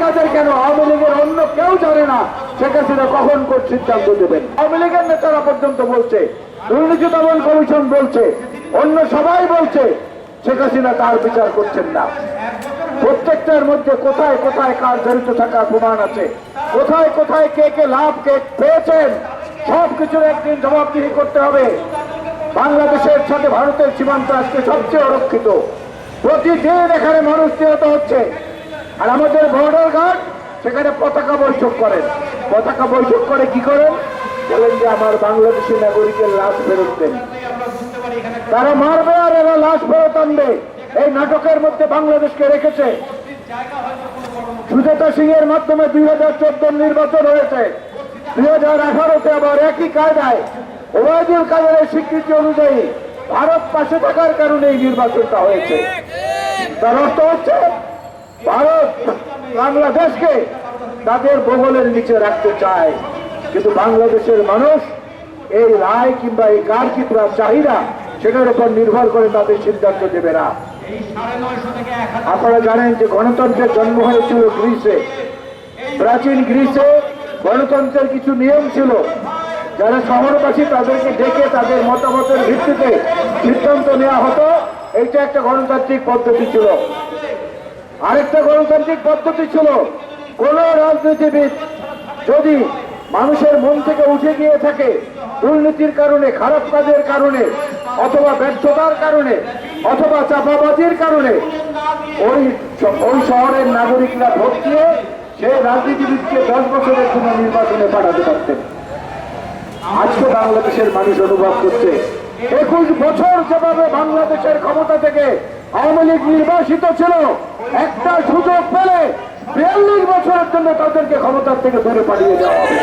কাদের কেন আওয়ামী লীগের অন্য কেউ জানে না? শেখ হাসিনা কখন কোন সিদ্ধান্ত দেবেন? আওয়ামী লীগের নেতারা পর্যন্ত বলছে, দুর্নীতি দমন কমিশন বলছে, অন্য সবাই বলছে, শেখ হাসিনা তার বিচার করছেন না। প্রত্যেকটার মধ্যে কোথায় কোথায় কার জড়িত থাকার প্রমাণ আছে? কোথায় কোথায় কে কে লাভ কে পেয়েছেন? সব কিছুর একদিন জবাবদিহি করতে হবে। বাংলাদেশের সাথে ভারতের সীমান্ত আজকে সবচেয়ে অরক্ষিত। প্রতিদিন এখানে মানুষ নিহত হচ্ছে। আর আমাদের বর্ডার গার্ড সেখানে পতাকা বৈঠক করেন। পতাকা বৈঠক করে কি করেন? বলেন যে আমার বাংলাদেশি নাগরিকের লাশ ফেরত দেন। তারা মারবে আর এরা লাশ ফেরত আনবে। এই নাটকের মধ্যে বাংলাদেশকে রেখেছে। সুজাতা সিং এর মাধ্যমে দুই হাজার চোদ্দ নির্বাচন হয়েছে। দুই হাজার আঠারোতে আবার একই কায়দায় ওবায়দুল কাদেরের স্বীকৃতি অনুযায়ী ভারত পাশে থাকার কারণে এই নির্বাচনটা হয়েছে। তার অর্থ হচ্ছে, ভারত বাংলাদেশকে তাদের বগলের নিচে রাখতে চায়। কিন্তু বাংলাদেশের মানুষ এই রায় কিংবা এই কার কি চাহিদা, সেটার উপর নির্ভর করে তাদের সিদ্ধান্ত দেবে না। আপনারা জানেন যে গণতন্ত্রের জন্ম হয়েছিল গ্রিসে। প্রাচীন গ্রিসে গণতন্ত্রের কিছু নিয়ম ছিল। যারা শহরবাসী তাদেরকে ডেকে তাদের মতামতের ভিত্তিতে সিদ্ধান্ত নেওয়া হতো। এইটা একটা গণতান্ত্রিক পদ্ধতি ছিল। আরেকটা গণতান্ত্রিক পদ্ধতি ছিল, কোন রাজনীতিবিদ যদি মানুষের মন থেকে উঠে গিয়ে থাকে দুর্নীতির কারণে, খারাপ কাজের কারণে, অথবা ব্যর্থতার কারণে, অথবা চাপাবাজির কারণে, ওই ওই শহরের নাগরিকরা ভোট দিয়ে সেই রাজনীতিবিদকে দশ বছরের জন্য নির্বাচনে পাঠাতে পারতেন। আজকে বাংলাদেশের মানুষ অনুভব করছে, একুশ বছর যেভাবে বাংলাদেশের ক্ষমতা থেকে আওয়ামী লীগ নির্বাসিত ছিল একটা সুযোগ পেলে বিয়াল্লিশ বছরের জন্য তাদেরকে ক্ষমতার থেকে দূরে পাঠিয়ে দেওয়া হবে।